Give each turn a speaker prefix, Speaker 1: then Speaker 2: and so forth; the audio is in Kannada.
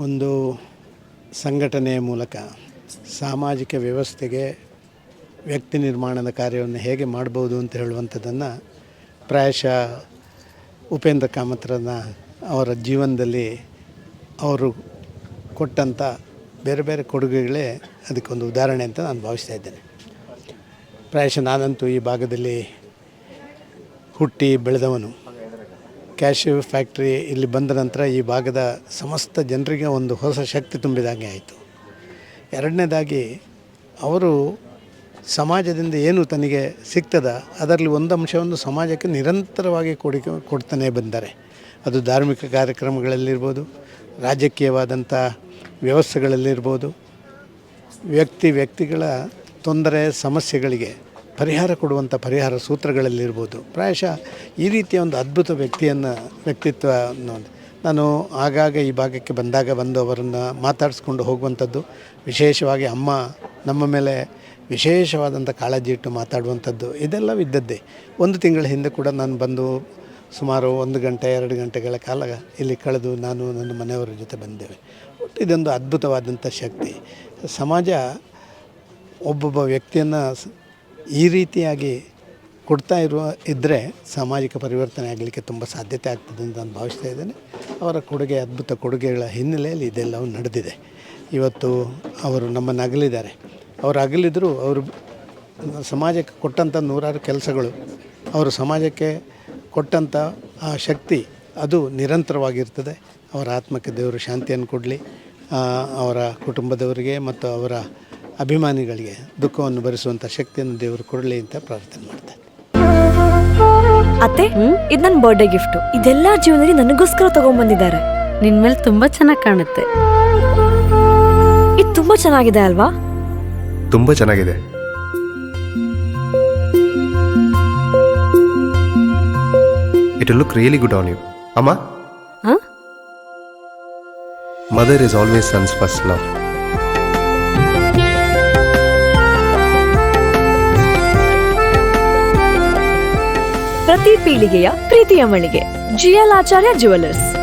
Speaker 1: ಒಂದು ಸಂಘಟನೆಯ ಮೂಲಕ ಸಾಮಾಜಿಕ ವ್ಯವಸ್ಥೆಗೆ ವ್ಯಕ್ತಿ ನಿರ್ಮಾಣದ ಕಾರ್ಯವನ್ನು ಹೇಗೆ ಮಾಡ್ಬೋದು ಅಂತ ಹೇಳುವಂಥದ್ದನ್ನು ಪ್ರಾಯಶಃ ಉಪೇಂದ್ರ ಕಾಮತ್ರನ ಅವರ ಜೀವನದಲ್ಲಿ ಅವರು ಕೊಟ್ಟಂಥ ಬೇರೆ ಬೇರೆ ಕೊಡುಗೆಗಳೇ ಅದಕ್ಕೊಂದು ಉದಾಹರಣೆ ಅಂತ ನಾನು ಭಾವಿಸ್ತಾ ಇದ್ದೇನೆ. ಪ್ರಾಯಶಃ ನಾನಂತೂ ಈ ಭಾಗದಲ್ಲಿ ಹುಟ್ಟಿ ಬೆಳೆದವನು. ಕ್ಯಾಶ್ಯೂ ಫ್ಯಾಕ್ಟ್ರಿ ಇಲ್ಲಿ ಬಂದ ನಂತರ ಈ ಭಾಗದ ಸಮಸ್ತ ಜನರಿಗೆ ಒಂದು ಹೊಸ ಶಕ್ತಿ ತುಂಬಿದಾಗೆ ಆಯಿತು. ಎರಡನೇದಾಗಿ ಅವರು ಸಮಾಜದಿಂದ ಏನು ತನಗೆ ಸಿಗ್ತದ ಅದರಲ್ಲಿ ಒಂದು ಅಂಶವನ್ನು ಸಮಾಜಕ್ಕೆ ನಿರಂತರವಾಗಿ ಕೊಡಿ ಕೊಡ್ತಾನೆ ಬಂದರೆ. ಅದು ಧಾರ್ಮಿಕ ಕಾರ್ಯಕ್ರಮಗಳಲ್ಲಿರ್ಬೋದು, ರಾಜಕೀಯವಾದಂಥ ವ್ಯವಸ್ಥೆಗಳಲ್ಲಿರ್ಬೋದು, ವ್ಯಕ್ತಿ ವ್ಯಕ್ತಿಗಳ ತೊಂದರೆ, ಸಮಸ್ಯೆಗಳಿಗೆ ಪರಿಹಾರ ಕೊಡುವಂಥ ಪರಿಹಾರ ಸೂತ್ರಗಳಲ್ಲಿರ್ಬೋದು. ಪ್ರಾಯಶಃ ಈ ರೀತಿಯ ಒಂದು ಅದ್ಭುತ ವ್ಯಕ್ತಿಯನ್ನು, ವ್ಯಕ್ತಿತ್ವ ನಾನು ಆಗಾಗ ಈ ಭಾಗಕ್ಕೆ ಬಂದಾಗ ಬಂದು ಅವರನ್ನು ಮಾತಾಡಿಸ್ಕೊಂಡು ಹೋಗುವಂಥದ್ದು, ವಿಶೇಷವಾಗಿ ಅಮ್ಮ ನಮ್ಮ ಮೇಲೆ ವಿಶೇಷವಾದಂಥ ಕಾಳಜಿ ಇಟ್ಟು ಮಾತಾಡುವಂಥದ್ದು ಇದೆಲ್ಲ ಇದ್ದದ್ದೇ. ಒಂದು ತಿಂಗಳ ಹಿಂದೆ ಕೂಡ ನಾನು ಬಂದು ಸುಮಾರು ಒಂದು ಗಂಟೆ, ಎರಡು ಗಂಟೆಗಳ ಕಾಲ ಇಲ್ಲಿ ಕಳೆದು ನಾನು ನನ್ನ ಮನೆಯವರ ಜೊತೆ ಬಂದೇವೆ. ಒಟ್ಟು ಇದೊಂದು ಅದ್ಭುತವಾದಂಥ ಶಕ್ತಿ. ಸಮಾಜ ಒಬ್ಬೊಬ್ಬ ವ್ಯಕ್ತಿಯನ್ನು ಈ ರೀತಿಯಾಗಿ ಕೊಡ್ತಾ ಇರುವ ಇದ್ದರೆ ಸಾಮಾಜಿಕ ಪರಿವರ್ತನೆ ಆಗಲಿಕ್ಕೆ ತುಂಬ ಸಾಧ್ಯತೆ ಆಗ್ತದೆ ಅಂತ ನಾನು ಭಾವಿಸ್ತಾ ಇದ್ದೇನೆ. ಅವರ ಕೊಡುಗೆ, ಅದ್ಭುತ ಕೊಡುಗೆಗಳ ಹಿನ್ನೆಲೆಯಲ್ಲಿ ಇದೆಲ್ಲವೂ ನಡೆದಿದೆ. ಇವತ್ತು ಅವರು ನಮ್ಮನ್ನು ಅಗಲಿದ್ದಾರೆ ಅವರು ಅಗಲಿದ್ರು ಅವರು ಸಮಾಜಕ್ಕೆ ಕೊಟ್ಟಂಥ ನೂರಾರು ಕೆಲಸಗಳು, ಅವರು ಸಮಾಜಕ್ಕೆ ಕೊಟ್ಟಂಥ ಆ ಶಕ್ತಿ, ಅದು ನಿರಂತರವಾಗಿರ್ತದೆ. ಅವರ ಆತ್ಮಕ್ಕೆ ದೇವರು ಶಾಂತಿಯನ್ನು ಕೊಡಲಿ. ಅವರ ಕುಟುಂಬದವರಿಗೆ ಮತ್ತು ಅವರ ಅಭಿಮಾನಿಗಳಿಗೆ ದುಃಖವನ್ನು ಭರಿಸುವಂಥ ಶಕ್ತಿಯನ್ನು ದೇವರು ಕೊಡಲಿ ಅಂತ ಪ್ರಾರ್ಥನೆ ಮಾಡ್ತಾರೆ
Speaker 2: ಅತ್ತೆ ಇದು ನನ್ನ ಬರ್ಡೇ ಗಿಫ್ಟ್ ಇದೆಲ್ಲ ಜೀವನದಲ್ಲಿ ನನಗೋಸ್ಕರ ತಗೊಂಡ್ಬಂದಿದ್ದಾರೆ.
Speaker 3: ನಿನ್ ಮೇಲೆ ತುಂಬಾ ಚೆನ್ನಾಗಿ ಕಾಣುತ್ತೆ.
Speaker 2: ಇದು ತುಂಬಾ ಚೆನ್ನಾಗಿದೆ ಅಲ್ವಾ?
Speaker 4: ತುಂಬ ಚೆನ್ನಾಗಿದೆ. It look really good on you ಅಮ್ಮ? Mother is always son's first love
Speaker 2: ಪ್ರತಿ ಪೀಳಿಗೆಯ ಪ್ರೀತಿಯ ಮಳಿಗೆ. ಜಿಎಲ್ ಆಚಾರ್ಯ ಜುವೆಲ್ಲರ್ಸ್